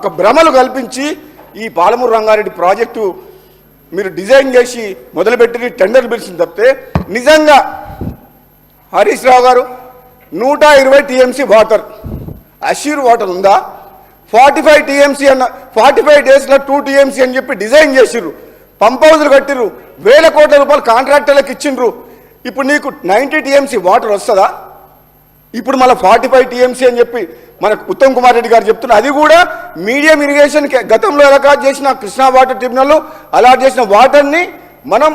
ఒక భ్రమలు కల్పించి ఈ పాలమూరు రంగారెడ్డి ప్రాజెక్టు మీరు డిజైన్ చేసి మొదలుపెట్టి టెండర్ పిలిచింది తప్పితే నిజంగా హరీష్ రావు గారు నూట ఇరవై టీఎంసీ వాటర్ అష్యూర్ వాటర్ ఉందా? ఫార్టీ ఫైవ్ టీఎంసీ అన్న ఫార్టీ ఫైవ్ డేస్లో టూ టీఎంసీ అని చెప్పి డిజైన్ చేసిర్రు పంప్ హౌజులు కట్టిర్రు వేల కోట్ల రూపాయలు కాంట్రాక్టర్లకు ఇచ్చిండ్రు. ఇప్పుడు నీకు నైంటీ టీఎంసీ వాటర్ వస్తుందా? ఇప్పుడు మళ్ళీ ఫార్టీ ఫైవ్ టీఎంసీ అని చెప్పి మనకు ఉత్తమ్ కుమార్ రెడ్డి గారు చెప్తున్న అది కూడా మీడియం ఇరిగేషన్ గతంలో అలాట్ చేసిన కృష్ణా వాటర్ ట్రిబ్యునల్ అలాట్ చేసిన వాటర్ని మనం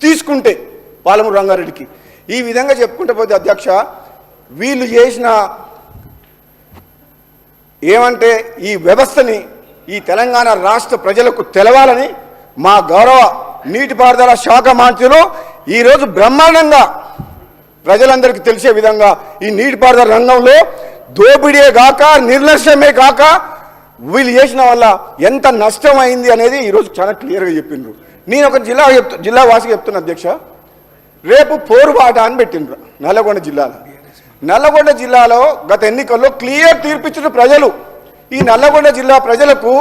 తీసుకుంటే పాలమూరు రంగారెడ్డికి. ఈ విధంగా చెప్పుకుంటే పోతే అధ్యక్ష వీళ్ళు చేసిన ఏమంటే ఈ వ్యవస్థని ఈ తెలంగాణ రాష్ట్ర ప్రజలకు తెలవాలని మా గౌరవ నీటిపారుదల శాఖ మంత్రులు ఈరోజు బ్రహ్మాండంగా ప్రజలందరికీ తెలిసే విధంగా ఈ నీటిపారుదల రంగంలో దోపిడే కాక నిర్లక్ష్యమే కాక వీళ్ళు చేసిన వల్ల ఎంత నష్టం అయింది అనేది ఈరోజు చాలా క్లియర్గా చెప్పిండ్రు. నేను ఒక జిల్లా చెప్తు జిల్లా వాసికి చెప్తున్నా అధ్యక్ష. రేపు పోరుబాట అని పెట్టిండ్రు నల్లగొండ జిల్లాలో. నల్లగొండ జిల్లాలో గత ఎన్నికల్లో క్లియర్ తీర్పిచ్చిన ప్రజలు. ఈ నల్లగొండ జిల్లా ప్రజలకు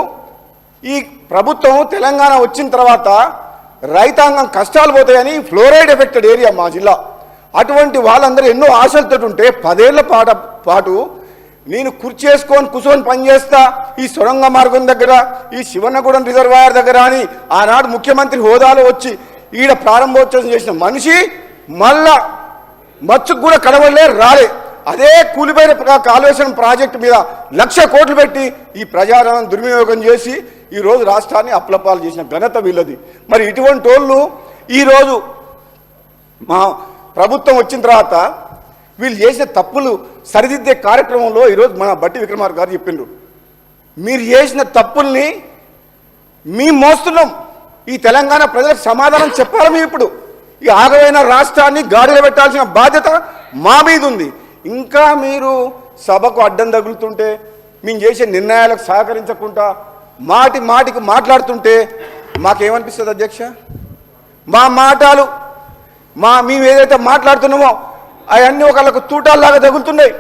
ఈ ప్రభుత్వం తెలంగాణ వచ్చిన తర్వాత రైతాంగం కష్టాలు పోతాయని ఫ్లోరైడ్ ఎఫెక్టెడ్ ఏరియా మా జిల్లా. అటువంటి వాళ్ళందరూ ఎన్నో ఆశలతో ఉంటే పదేళ్ళ పాట పాటు నేను కుర్చేసుకొని కూర్చొని పనిచేస్తా ఈ సొరంగ మార్గం దగ్గర ఈ శివన్నగూడెం రిజర్వాయర్ దగ్గర అని ఆనాడు ముఖ్యమంత్రి హోదాలో వచ్చి ఈడ ప్రారంభోత్సవం చేసిన మనిషి మళ్ళా మచ్చుకు కూడా కడవలే రాలే. అదే కూలిపోయిన కాలువేశ్వరం ప్రాజెక్టు మీద లక్ష కోట్లు పెట్టి ఈ ప్రజాధనం దుర్వినియోగం చేసి ఈరోజు రాష్ట్రాన్ని అప్లపాలు చేసిన ఘనత వీళ్ళది. మరి ఇటువంటి వాళ్ళు ఈరోజు మా ప్రభుత్వం వచ్చిన తర్వాత వీళ్ళు చేసిన తప్పులు సరిదిద్దే కార్యక్రమంలో ఈరోజు మన బట్టి విక్రమార్ గారు చెప్పిండ్రు. మీరు చేసిన తప్పుల్ని మేము మోస్తున్నాం. ఈ తెలంగాణ ప్రజలకు సమాధానం చెప్పాలి మేము ఇప్పుడు. ఈ ఆగమైన రాష్ట్రాన్ని గాడిలో పెట్టాల్సిన బాధ్యత మా మీద ఉంది. ఇంకా మీరు సభకు అడ్డం తగులుతుంటే మేము చేసే నిర్ణయాలకు సహకరించకుండా మాటి మాటికి మాట్లాడుతుంటే మాకేమనిపిస్తుంది అధ్యక్ష? మా మాటలు మా మేము ఏదైతే మాట్లాడుతున్నామో అవన్నీ ఒకళ్ళకు తూటాల్లాగా తగులుతున్నాయి.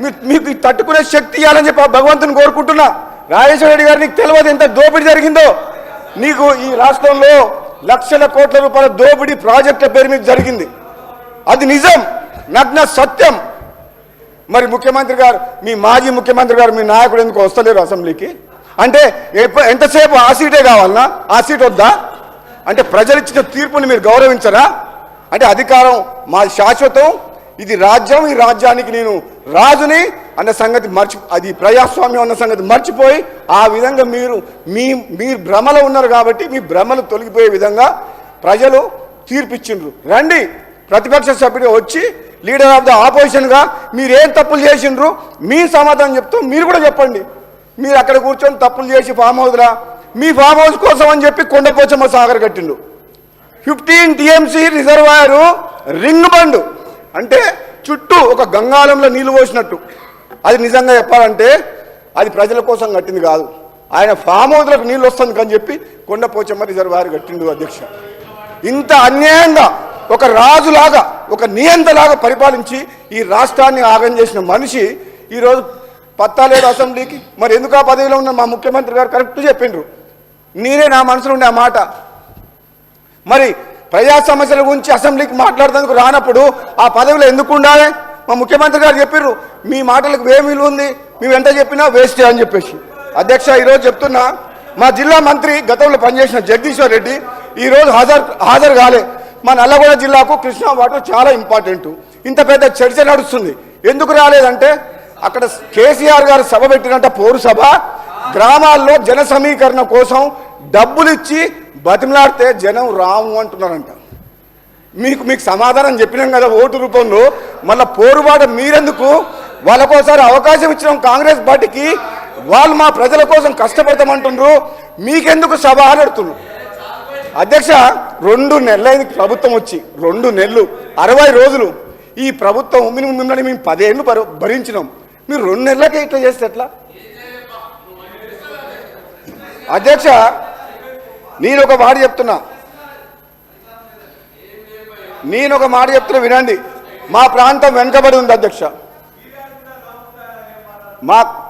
మీ మీకు తట్టుకునే శక్తి ఇవ్వాలని చెప్పి భగవంతుని కోరుకుంటున్నా. రాజేశ్వర రెడ్డి గారు నీకు తెలియదు ఎంత దోపిడీ జరిగిందో. నీకు ఈ రాష్ట్రంలో లక్షల కోట్ల రూపాయల దోపిడీ ప్రాజెక్టుల పేరు మీద జరిగింది. అది నిజం నగ్న సత్యం. మరి ముఖ్యమంత్రి గారు మీ మాజీ ముఖ్యమంత్రి గారు మీ నాయకుడు ఎందుకు వస్తలేరు అసెంబ్లీకి? అంటే ఎంతసేపు ఆ సీటే కావాలనా? ఆ సీట్ వద్దా? అంటే ప్రజలు ఇచ్చిన తీర్పుని మీరు గౌరవించరా? అంటే అధికారం మా శాశ్వతం ఇది రాజ్యం ఈ రాజ్యానికి నేను రాజుని అన్న సంగతి మర్చి అది ప్రజాస్వామ్యం అన్న సంగతి మర్చిపోయి ఆ విధంగా మీరు మీ మీ భ్రమలో ఉన్నారు కాబట్టి మీ భ్రమలు తొలగిపోయే విధంగా ప్రజలు తీర్పిచ్చిండ్రు. రండి ప్రతిపక్ష సభ్యుడు వచ్చి లీడర్ ఆఫ్ ద ఆపోజిషన్గా మీరు ఏం తప్పులు చేసిండ్రు మీ సమాధానం చెప్తూ మీరు కూడా చెప్పండి. మీరు అక్కడ కూర్చొని తప్పులు చేసి ఫామ్ హౌస్రా మీ ఫామ్ హౌస్ కోసం అని చెప్పి కొండపోచమ్మ సాగర్ కట్టిండు. ఫిఫ్టీన్ టీఎంసీ రిజర్వాయరు రింగ్ బండు. అంటే చుట్టూ ఒక గంగాళంలో నీళ్ళు పోసినట్టు. అది నిజంగా చెప్పాలంటే అది ప్రజల కోసం కట్టింది కాదు. ఆయన ఫామ్ హౌస్లకు నీళ్ళు వస్తుంది అని చెప్పి కొండపోచమ్మ రిజర్వాయర్ కట్టిండు అధ్యక్ష. ఇంత అన్యాయంగా ఒక రాజులాగా ఒక నియంతలాగా పరిపాలించి ఈ రాష్ట్రాన్ని ఆగం చేసిన మనిషి ఈరోజు పత్తాలేడు అసెంబ్లీకి. మరి ఎందుకు ఆ పదవిలో ఉన్న మా ముఖ్యమంత్రి గారు కరెక్ట్ చెప్పిండ్రు నేనే నా మనసులో ఉండే ఆ మాట. మరి ప్రజా సమస్యల గురించి అసెంబ్లీకి మాట్లాడేందుకు రానప్పుడు ఆ పదవిలో ఎందుకు ఉండాలి? మా ముఖ్యమంత్రి గారు చెప్పారు మీ మాటలకు ఏం విలువ ఉంది మేము ఎంత చెప్పినా వేస్ట్ అని చెప్పేసి. అధ్యక్ష ఈరోజు చెప్తున్నా మా జిల్లా మంత్రి గతంలో పనిచేసిన జగదీశ్వర్ రెడ్డి ఈరోజు హాజరు హాజరు కాలే. మా నల్లగొండ జిల్లాకు కృష్ణా వాటర్ చాలా ఇంపార్టెంట్ ఇంత పెద్ద చర్చ నడుస్తుంది. ఎందుకు రాలేదంటే అక్కడ కేసీఆర్ గారు సభ పెట్టినట్ట పౌరసభ. గ్రామాల్లో జన సమీకరణ కోసం డబ్బులు ఇచ్చి బతిమలాడితే జనం రాము అంటున్నారంట. మీకు మీకు సమాధానం చెప్పినాం కదా ఓటు రూపంలో. మళ్ళీ పోరుబాట మీరెందుకు? వాళ్ళకోసారి అవకాశం ఇచ్చినాం కాంగ్రెస్ పార్టీకి. వాళ్ళు మా ప్రజల కోసం కష్టపడతామంటుండ్రు. మీకెందుకు సభ ఆడుతున్నారు అధ్యక్ష రెండు నెలలైంది ప్రభుత్వం వచ్చి రెండు నెలలు అరవై రోజులు. ఈ ప్రభుత్వం మిమ్మల్ని మిమ్మల్ని మేము పదేళ్ళు భర- భరించినాం. మీరు రెండు నెలలకే ఇట్లా చేస్తే ఎట్లా? అధ్యక్ష నేను ఒక మాట చెప్తున్నా. నేను ఒక మాట చెప్తున్నా వినండి. మా ప్రాంతం వెనుకబడి ఉంది అధ్యక్ష. మా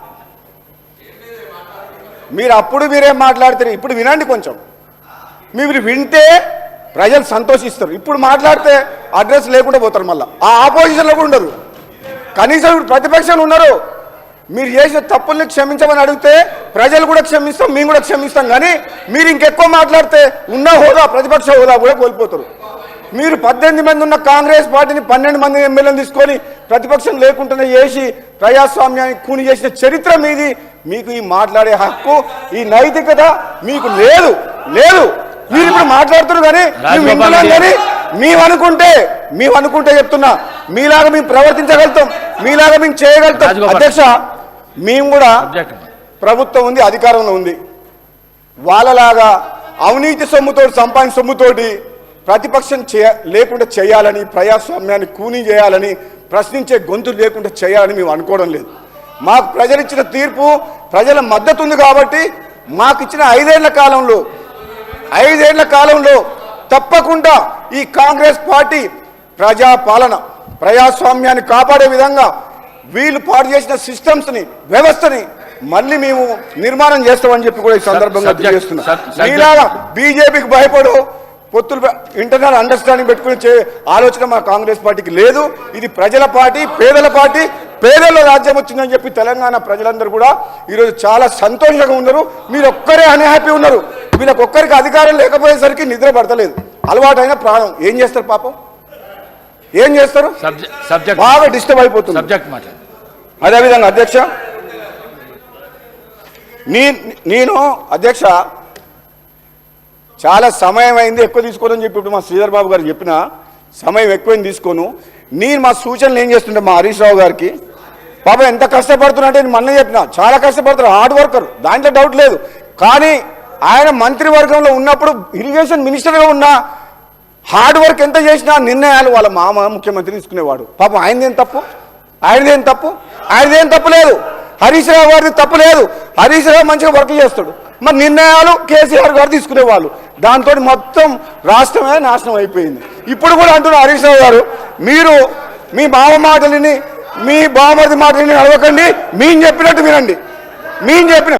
మీరు అప్పుడు మీరేం మాట్లాడితే ఇప్పుడు వినండి కొంచెం. మీరు వింటే ప్రజలు సంతోషిస్తారు. ఇప్పుడు మాట్లాడితే అడ్రస్ లేకుండా పోతారు మళ్ళీ. ఆ ఆపోజిషన్లో కూడా ఉండరు. కనీసం ఇప్పుడు ప్రతిపక్షాలు ఉన్నారు. మీరు చేసిన తప్పుల్ని క్షమించమని అడిగితే ప్రజలు కూడా క్షమిస్తాం మేము కూడా క్షమిస్తాం కానీ మీరు ఇంకెక్కువ మాట్లాడితే ఉన్న హోదా ప్రతిపక్ష హోదా కూడా కోల్పోతారు మీరు పద్దెనిమిది మంది ఉన్న కాంగ్రెస్ పార్టీని పన్నెండు మంది ఎమ్మెల్యేలు తీసుకొని ప్రతిపక్షం లేకుండానే చేసి ప్రజాస్వామ్యాన్ని కూని చేసిన చరిత్ర మీది మీకు ఈ మాట్లాడే హక్కు ఈ నైతికత మీకు లేదు లేదు మీరు ఇప్పుడు మాట్లాడుతున్నారు కానీ మేము వింటున్నాం. కానీ మేము అనుకుంటే మేము అనుకుంటే చెప్తున్నా మీలాగా మేము ప్రవర్తించగలుగుతాం మీలాగా మేము చేయగలుగుతాం. అధ్యక్ష మేము కూడా ప్రభుత్వం ఉంది అధికారంలో ఉంది. వాళ్ళలాగా అవినీతి సొమ్ముతోటి సంపాదించిన సొమ్ముతోటి ప్రతిపక్షం చేయ లేకుండా చేయాలని ప్రజాస్వామ్యాన్ని కూనీ చేయాలని ప్రశ్నించే గొంతు లేకుండా చేయాలని మేము అనుకోవడం లేదు. మాకు ప్రజలు ఇచ్చిన తీర్పు ప్రజల మద్దతు ఉంది కాబట్టి మాకు ఇచ్చిన ఐదేళ్ళ కాలంలో ఐదేళ్ళ కాలంలో తప్పకుండా ఈ కాంగ్రెస్ పార్టీ ప్రజా పాలన ప్రజాస్వామ్యాన్ని కాపాడే విధంగా వీళ్ళు పాడు చేసిన సిస్టమ్స్ని వ్యవస్థని మళ్ళీ మేము నిర్మాణం చేస్తామని చెప్పి కూడా ఈ సందర్భంగా తెలియజేస్తున్నా. మీలాగా బీజేపీకి భయపడు పొత్తులు ఇంటర్నల్ అండర్స్టాండింగ్ పెట్టుకుని చే ఆలోచన మా కాంగ్రెస్ పార్టీకి లేదు. ఇది ప్రజల పార్టీ పేదల పార్టీ పేదల రాజ్యం వచ్చిందని చెప్పి తెలంగాణ ప్రజలందరూ కూడా ఈరోజు చాలా సంతోషంగా ఉన్నారు. మీరు ఒక్కరే అన్హ్యాపీ ఉన్నారు. వీళ్ళకి ఒక్కరికి అధికారం లేకపోయేసరికి నిద్ర పడతలేదు. అలవాటైన ప్రాణం. ఏం చేస్తారు పాపం? ఏం చేస్తారు? సబ్జెక్ట్ సబ్జెక్ట్ బాగా డిస్టర్బ్ అయిపోతుంది. సబ్జెక్ట్ మాట్లాడు అదేవిధంగా అధ్యక్ష నీ నేను అధ్యక్ష చాలా సమయం అయింది ఎక్కువ తీసుకోనని చెప్పి ఇప్పుడు మా శ్రీధర్ బాబు గారు చెప్పిన సమయం ఎక్కువైంది తీసుకోను. నేను మా సూచనలు ఏం చేస్తుంటే మా హరీష్ రావు గారికి పాప ఎంత కష్టపడుతున్నా అంటే నేను మొన్న చెప్పిన చాలా కష్టపడుతున్నారు హార్డ్ వర్కర్ దాంట్లో డౌట్ లేదు. కానీ ఆయన మంత్రివర్గంలో ఉన్నప్పుడు ఇరిగేషన్ మినిస్టర్గా ఉన్న హార్డ్ వర్క్ ఎంత చేసినా నిర్ణయాలు వాళ్ళ మామ ముఖ్యమంత్రి తీసుకునేవాడు. పాపం ఆయనదేం తప్పు? ఆయనదేం తప్పు? ఆయనదేం తప్పు లేదు. హరీష్ రావు గారిది తప్పు లేదు. హరీష్ రావు మంచిగా వర్క్ చేస్తాడు. మరి నిర్ణయాలు కేసీఆర్ గారు తీసుకునేవాళ్ళు. దాంతో మొత్తం రాష్ట్రమే నాశనం అయిపోయింది. ఇప్పుడు కూడా అంటున్నారు హరీష్ రావు గారు మీరు మీ బావ మాటలని మీ బావమరిది మాటలని నడవకండి. మేము చెప్పినట్టు వినండి. మేము చెప్పిన